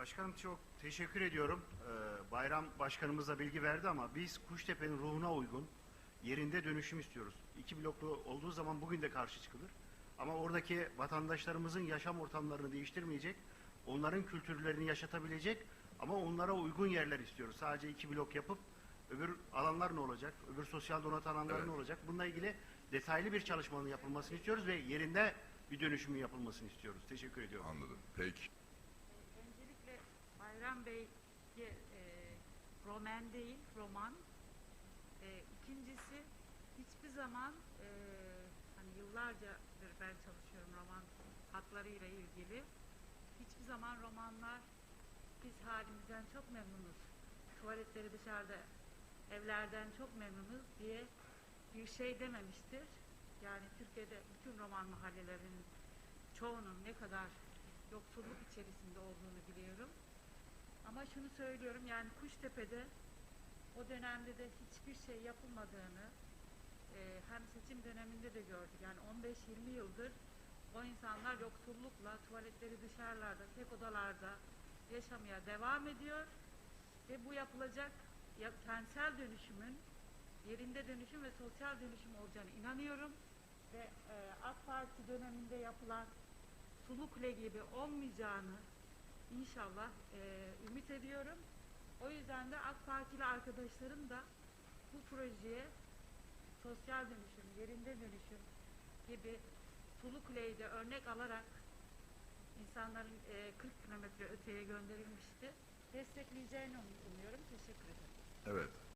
Başkanım çok teşekkür ediyorum. Ee, Bayram Başkanımız da bilgi verdi ama biz Kuştepe'nin ruhuna uygun yerinde dönüşüm istiyoruz. İki bloklu olduğu zaman bugün de karşı çıkılır. Ama oradaki vatandaşlarımızın yaşam ortamlarını değiştirmeyecek, onların kültürlerini yaşatabilecek ama onlara uygun yerler istiyoruz. Sadece iki blok yapıp öbür alanlar ne olacak, öbür sosyal donat alanlar Evet. ne olacak? Bununla ilgili detaylı bir çalışmanın yapılmasını istiyoruz ve yerinde bir dönüşümün yapılmasını istiyoruz. Teşekkür ediyorum. Anladım. Peki. Bey e, roman değil, roman. E, ikincisi hiçbir zaman e, hani yıllarcadır ben çalışıyorum roman haklarıyla ilgili. Hiçbir zaman romanlar biz halimizden çok memnunuz. Tuvaletleri dışarıda evlerden çok memnunuz diye bir şey dememiştir. Yani Türkiye'de bütün roman mahallelerinin çoğunun ne kadar yoksulluk içerisinde olduğunu biliyorum. Ama şunu söylüyorum yani Kuştepe'de o dönemde de hiçbir şey yapılmadığını e, hem seçim döneminde de gördük. Yani 15-20 yıldır o insanlar yoksullukla tuvaletleri dışarılarda, tek odalarda yaşamaya devam ediyor. Ve bu yapılacak ya, kentsel dönüşümün yerinde dönüşüm ve sosyal dönüşüm olacağını inanıyorum. Ve e, AK Parti döneminde yapılan sulu kule gibi olmayacağını inşallah e, ümit ediyorum. O yüzden de AK Partili arkadaşlarım da bu projeye sosyal dönüşüm, yerinde dönüşüm gibi de örnek alarak insanların e, 40 kilometre öteye gönderilmişti. Destekleyeceğini umuyorum. Teşekkür ederim. Evet.